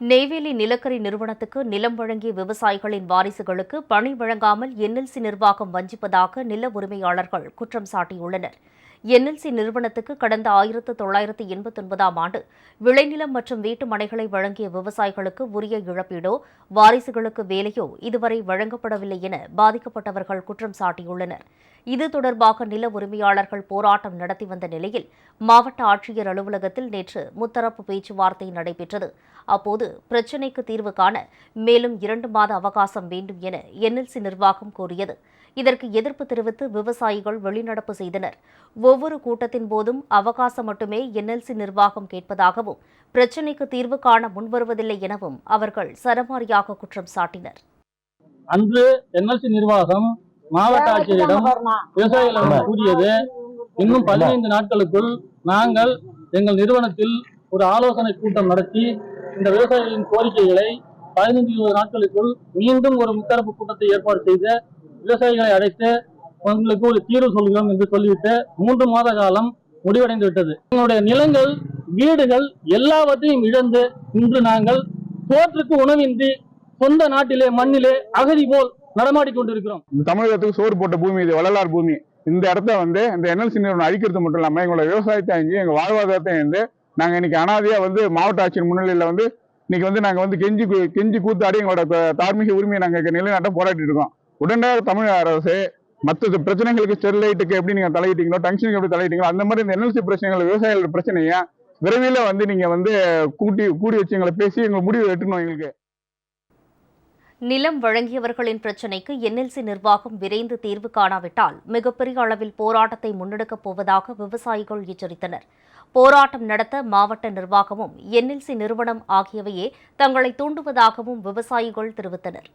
நெய்வேலி நிலக்கரி நிறுவனத்துக்கு நிலம் வழங்கிய விவசாயிகளின் வாரிசுகளுக்கு பணி வழங்காமல் என்எல்சி நிர்வாகம் வஞ்சிப்பதாக நில உரிமையாளர்கள் குற்றம் சாட்டியுள்ளனர். என்எல்சி நிறுவனத்துக்கு கடந்த ஆயிரத்து தொள்ளாயிரத்து எண்பத்தொன்பதாம் ஆண்டு விளைநிலம் மற்றும் வீட்டு மனைகளை வழங்கிய விவசாயிகளுக்கு உரிய இழப்பீடோ வாரிசுகளுக்கு வேலையோ இதுவரை வழங்கப்படவில்லை என பாதிக்கப்பட்டவர்கள் குற்றம் சாட்டியுள்ளனர். இது தொடர்பாக நில உரிமையாளர்கள் போராட்டம் நடத்தி வந்த நிலையில் மாவட்ட ஆட்சியர் அலுவலகத்தில் நேற்று முத்தரப்பு பேச்சுவார்த்தை நடைபெற்றது. அப்போது பிரச்சினைக்கு தீர்வு காண மேலும் இரண்டு மாத அவகாசம் வேண்டும் என என்எல்சி நிர்வாகம் கோரியது. இதற்கு எதிர்ப்பு தெரிவித்து விவசாயிகள் வெளிநடப்பு செய்தனர். ஒவ்வொரு கூட்டத்தின் போதும் அவகாசம் மட்டுமே என்எல்சி நிர்வாகம் கேட்பதாகவும் பிரச்சினைக்கு தீர்வு காண முன்வருவதில்லை எனவும் அவர்கள் சரமாரியாக குற்றம் சாட்டினர். அன்று என்எல்சி நிர்வாகம் மாவட்ட ஆட்சியரிடம் விவசாயிகளிடம் கூறியது இன்னும் பதினைந்து நாட்களுக்குள் நாங்கள் எங்கள் நிறுவனத்தில் ஒரு ஆலோசனை கூட்டம் நடத்தி இந்த விவசாயிகளின் கோரிக்கைகளை பதினைந்து இருபது நாட்களுக்குள் மீண்டும் ஒரு முத்தரப்பு கூட்டத்தை ஏற்பாடு செய்து விவசாயிகளை அழைத்து உங்களுக்கு ஒரு தீர்வு சொல்கிறோம் என்று சொல்லிவிட்டு மூன்று மாத காலம் முடிவடைந்து விட்டது. எங்களுடைய நிலங்கள் வீடுகள் எல்லாவற்றையும் இழந்து இன்று நாங்கள் சோற்றுக்கு உணவின்றி சொந்த நாட்டிலே மண்ணிலே அகதி போல் நடமாடிக் கொண்டிருக்கிறோம். இந்த தமிழகத்துக்கு சோறு போட்ட பூமி இது வள்ளலார் பூமி. இந்த இடத்த வந்து இந்த என்எல்சி நிறுவனம் அழிக்கிறது மட்டும் இல்லாம எங்களோட விவசாயத்தை அஞ்சு எங்க வாழ்வாதாரத்தை வந்து நாங்க இன்னைக்கு அனாதையா வந்து மாவட்ட ஆட்சியர் முன்னிலையில வந்து இன்னைக்கு வந்து நாங்க வந்து கெஞ்சி கெஞ்சி கூத்தாடி எங்களோட தார்மீக உரிமையை நாங்க நிலைநாட்ட போராடிட்டு இருக்கோம். உடனடியாக தமிழக அரசு மற்ற பிரச்சனைகளுக்கு ஸ்டெர்லைட்டுக்கு எப்படி நீங்க தலையிட்டீங்களோ டங்ஷனுக்கு எப்படி தலையிட்டீங்களோ அந்த மாதிரி இந்த என்எல்சி பிரச்சனைகள் விவசாயிகளோட பிரச்சனையை விரைவில் வந்து நீங்க வந்து கூட்டி கூடி வச்சு எங்களை பேசி எங்க முடிவு எட்டணும் எங்களுக்கு. நிலம் வழங்கியவர்களின் பிரச்சினைக்கு என்எல்சி நிர்வாகம் விரைந்து தீர்வு காணாவிட்டால் மிகப்பெரிய அளவில் போராட்டத்தை முன்னெடுக்கப் போவதாக விவசாயிகள் எச்சரித்தனர். போராட்டம் நடத்த மாவட்ட நிர்வாகமும் என்எல்சி நிறுவனம் ஆகியவையே தங்களை தூண்டுவதாகவும் விவசாயிகள் தெரிவித்தனர்.